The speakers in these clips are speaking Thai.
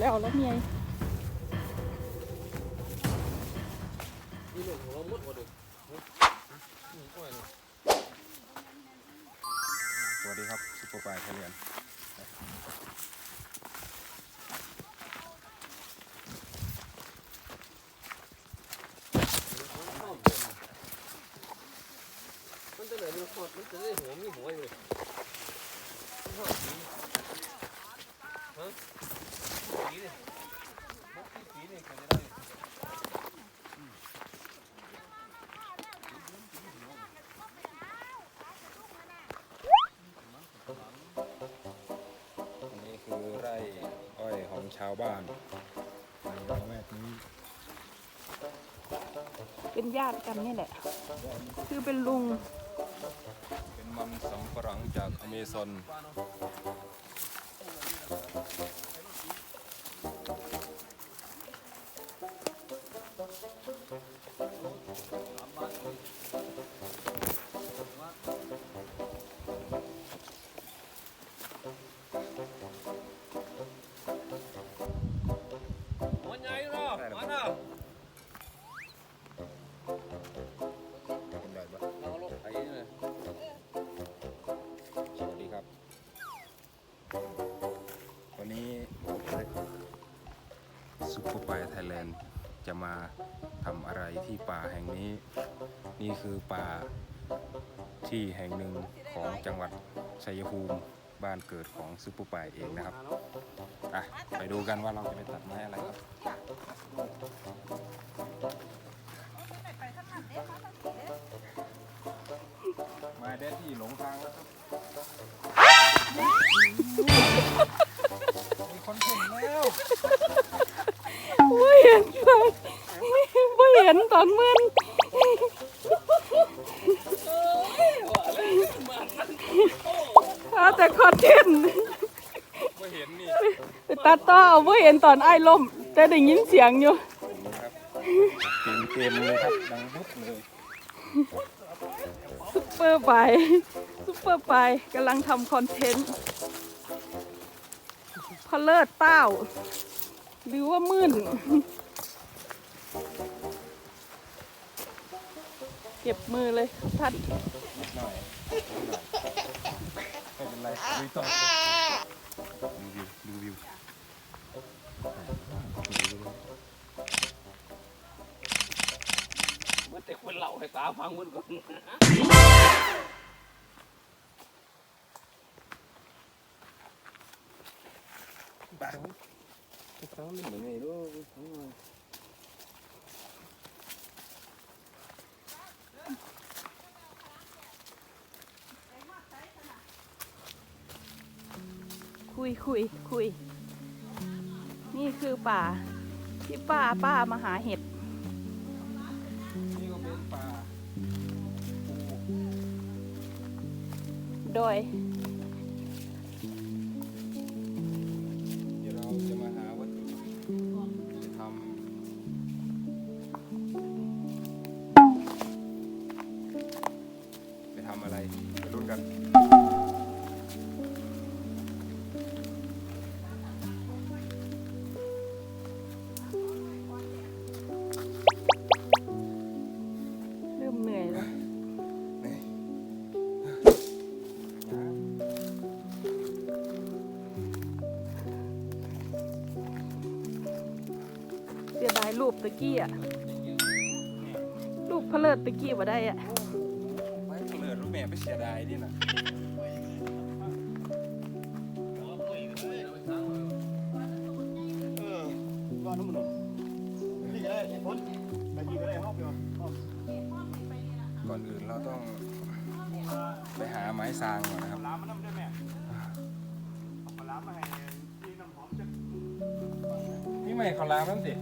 าแล้วแล้วเมียนี่หนุ่มของเราหมดหมดเลยนี่ก้อยเลยสวัสดีครับซุปเปอร์ปลายไทยเรียนมันจะไหนมันขอดมันจะได้หัวมีหัวอยู่าวบ้านในละแวกนี้เป็นญาติกันนี่แหละ คือเป็นลุง เป็นมันสำปะหลังจากอเมซอน วันนี้ซุปเปอร์ปไทยแลนด์จะมาทำอะไรที่ป่าแห่งนี้ นี่คือป่าที่แห่งหนึ่งของจังหวัดชัยภูมิบ้านเกิดของซุปเปอร์ปเองนะครับอะไปดูกันว่าเราจะไปตัดไม้อะไรครับมาได้ที่หลงทางแล้วครับ มีคนเห็นแล้วไม่เห็นเลยไม่เห็นตอนมึนเอาแต่คอนเทนต์ไม่เห็นนี่ไปตัดต่อเอาไม่เห็นตอนไอ้ล่ม แต่ได้ยินเสียงอยู่เต็มเต็มเลยครับ ดังบุ๊บเลย ซุปเปอร์ไปซุปเปอร์ไปกำลังทำคอนเทนต์พอเลิศเต้า หรือว่ามื่น เก็บมือเลยท่านนิดหน่อยนิดหน่อยไม่เป็นไรลุยต่อาให้ตาฟังมันก่อนบ้าเขาไม่เหมือนไงด้วยคุยคุยคุย นี่คือป่าที่ป้าป้ามาหาเห็ด โดย กี้อะรูปเพลิดตะกี้มาได้อะไปเปิดรูปแม่ไปเสียดายดิน่ะเออก่อนน้ำมันนี่ก็ได้เหตุผลไปยิงก็ได้ห้องเดียวห้องก่อนอื่นเราต้องไปหาไม้ซางก่อนนะครับล้างมันน้ำได้ไหมเอาปลาล้างมาให้ที่น้ำหอมจะนี่ไม่เขาล้างนั่นสิ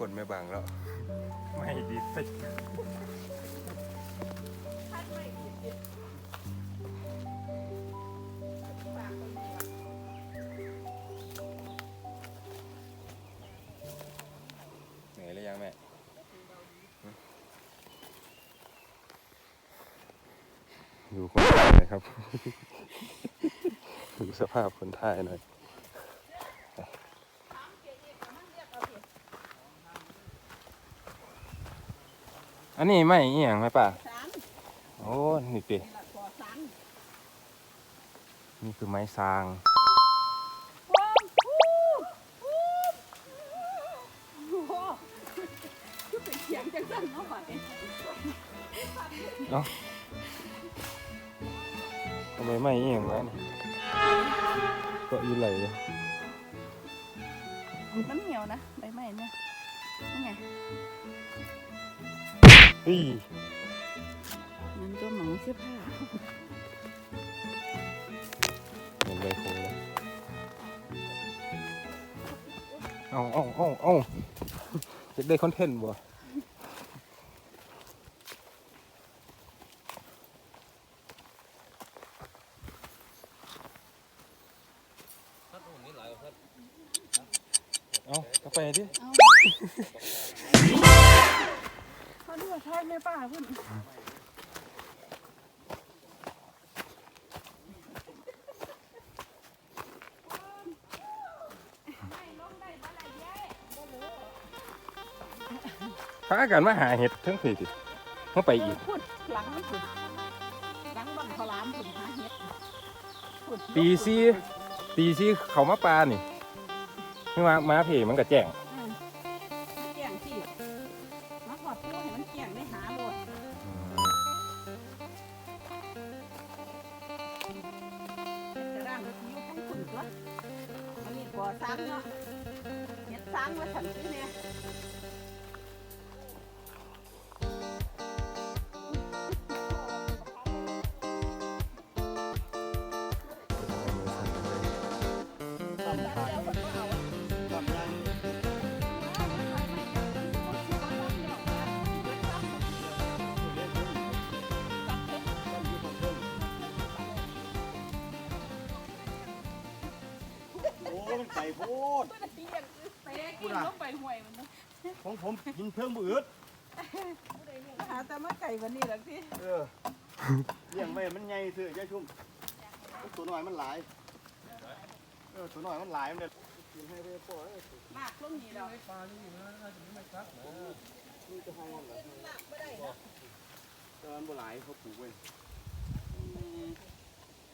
กลไม่บางแล้ว ไม่ดีสิเหนื่อยหรือยังแม่หึดูคนถ่ายหน่อยครับ ดูสภาพคนถ่ายหน่อย นนี้ไม่เอียงไหมป่ะสามโอ้ นี่ติหลักขอสามนี่คือไม้ซางว้าวฮู้ฮู้โอ้โหคือเป็นเสียงจังสั่นเนาะไปเอ้าทำไมไม่เอียงวะนี่ก็อีไหลมันเหนียวนะใบไม้เนี่ยนี่ไง เฮ้ยมันก็หมองเสื้อผ้าเห็นใบโพแล้วเอาเอาเอาเอาจะได้คอนเทนต์บ่ท่านโอ้นี่หลากว่าท่านเอากาแฟดิ ดูว่าทอดแม่ป้าพุ่นพากันมาหาเห็ดทั้งสี่ติเมื่อไปอีก พุ่นหลังมันพุ่นหลังบังพลามพุ่นหาเห็ดพุ่นตีซี่ตีซี่เขามาปลานี่ไม่ว่ามาเพมันก็แจ้ง อสร้างเนาะเห็ดสังว่าฉันซื้อเนี่ย อ้มันไก่โพดกูลงไปห่วยมันเนาะของผมกินเพิ่งบืดหาแต่มาไก่วันนี้หรอกที่เออเลี้ยงไว้มันใหญ่เสือยายชุ่มตัวน้อยมันหลายเออตัวน้อยมันหลายมันเลยกินให้ได้พอมากลงนี้แล้วนี่จะให้มันเหรอเออมันบ่หลายเขาปลูกไว้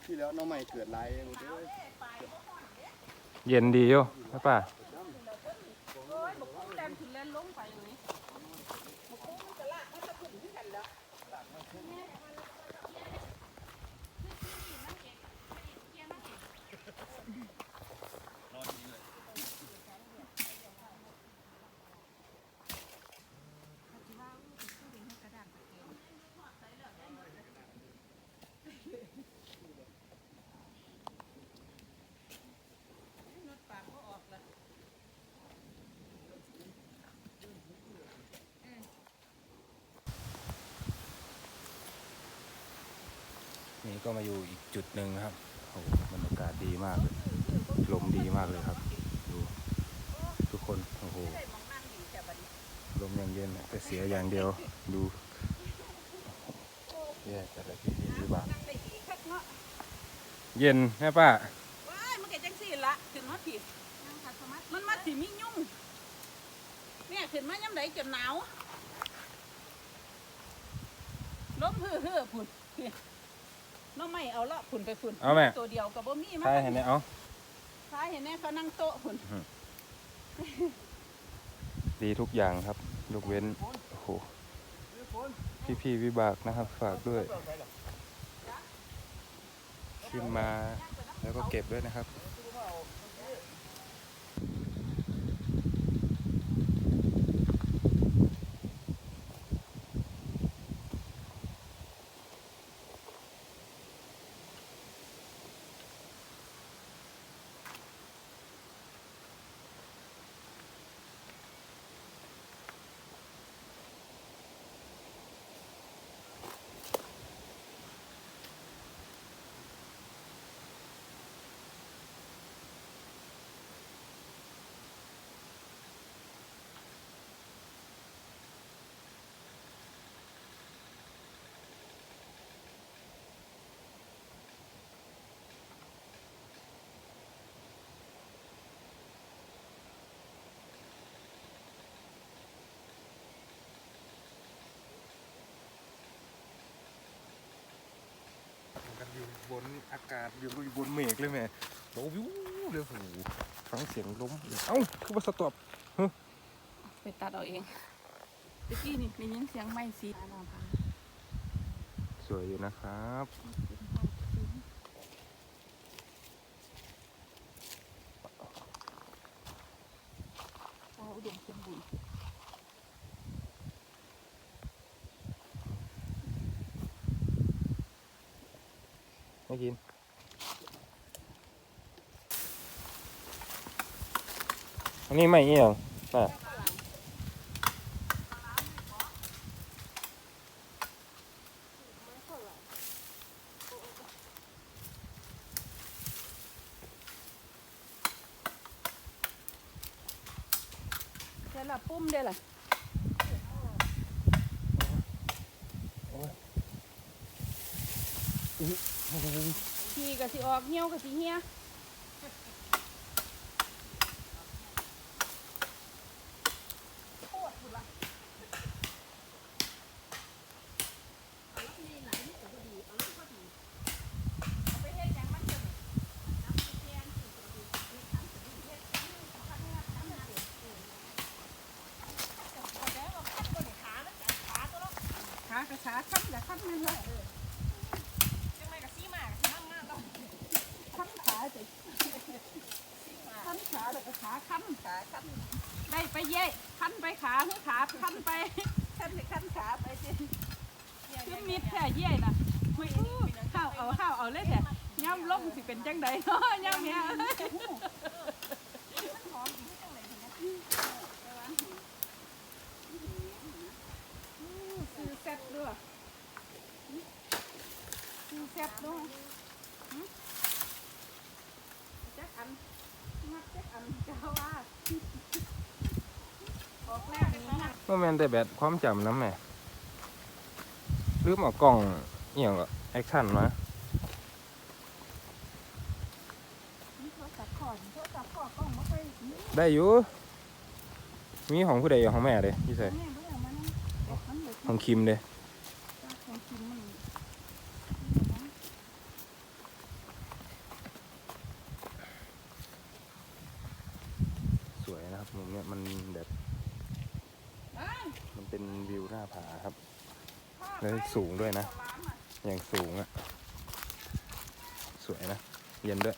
ที่แล้วน้องใหม่เกิดหลายหมดเลย เย็นดีอยู่ใช่ป่ะ โอ้ยบอกกุ้งแดงถึงเล่นลงไปเลยบอกกุ้งมันจะลากมันจะขึ้นที่กันแล้ว นี่ก็มาอยู่อีกจุดหนึ่งนะครับโอ้โหบรรยากาศดีมากเลยลมดีมากเลยครับ ดู ทุกคน โอ้โห ลมอย่างเย็นแต่เสียอย่างเดียว ดูแย่แต่ละที่ดีบ้างเย็นแม่ป้าว้ายมันก็จังสี่ละถึงมาผิดมันมาสิมียุ่งเนี่ยขึ้นมาย่ำไหนจนหนาวล้มฮือฮือพุ่น น้องไม่เอาละพุ่นไปพุ่นเอาแม่ ตัวเดียวกับบ่มีมาใช่เห็นไหมเอาท้ายเห็นแน่เขานั่งโต๊ะพุ่นดีทุกอย่างครับยกเว้นโอ้โหพี่พี่ๆวิบากนะครับ ฝากด้วย ขึ้นมาแล้วก็เก็บด้วยนะครับ บนอากาศอยู่บนเมฆเลยแม่โอ้วิวเลยโอ้โหฟังเสียงลมเอ้าคือว่าสต็อปไปตัดเอาเองตะกี้นี่มียินเสียงไม้สีสวยอยู่นะครับเอาอุดมสมบูรณ์ ไม่กิน อันนี้ไม่เอียงแม่ เดี๋ยวละปุ้มเดี๋ยวละขี่ก็สิออก เหี่ยวก็สิเหี่ยขากระชาคันกับคันนั่นแหละคันขาจะคันขาแล้วก็ขา คันขาคันได้ไปเย่คันไปขาหรือขาคันไปคันไปคันขาไปเจคือมิดแค่เย่น่ะไม่อู้ข้าวเอาข้าวเอาเลยแท้ย่ำลงสิเป็นจังใดเนาะย่ำเนี่ยซื้อแซ่บด้วยซื้อแซ่บด้วยหึจักอันงัดจักอันเจ้าว่า ออกแรกนี้นะว่าแมนแต่แบตความจำนะแม่ลืมเอากล้องเอียงก็แอคชั่นมาโทรศัพท์ขอนโทรศัพท์ขอกล้องมาไปนี่ได้อยู่ มีของผู้ใดอยู่ของแม่เลยพี่ใส่แม่เบิ่งมานั่งมันเด็กของคิมเลย ของกินมัน สวยนะครับมุมเนี้ยมันแบบ เอ้ย มัน เป็นวิวหน้าผาครับ แล้วสูงด้วยนะ อย่างสูงอะสวยนะ เย็นด้วย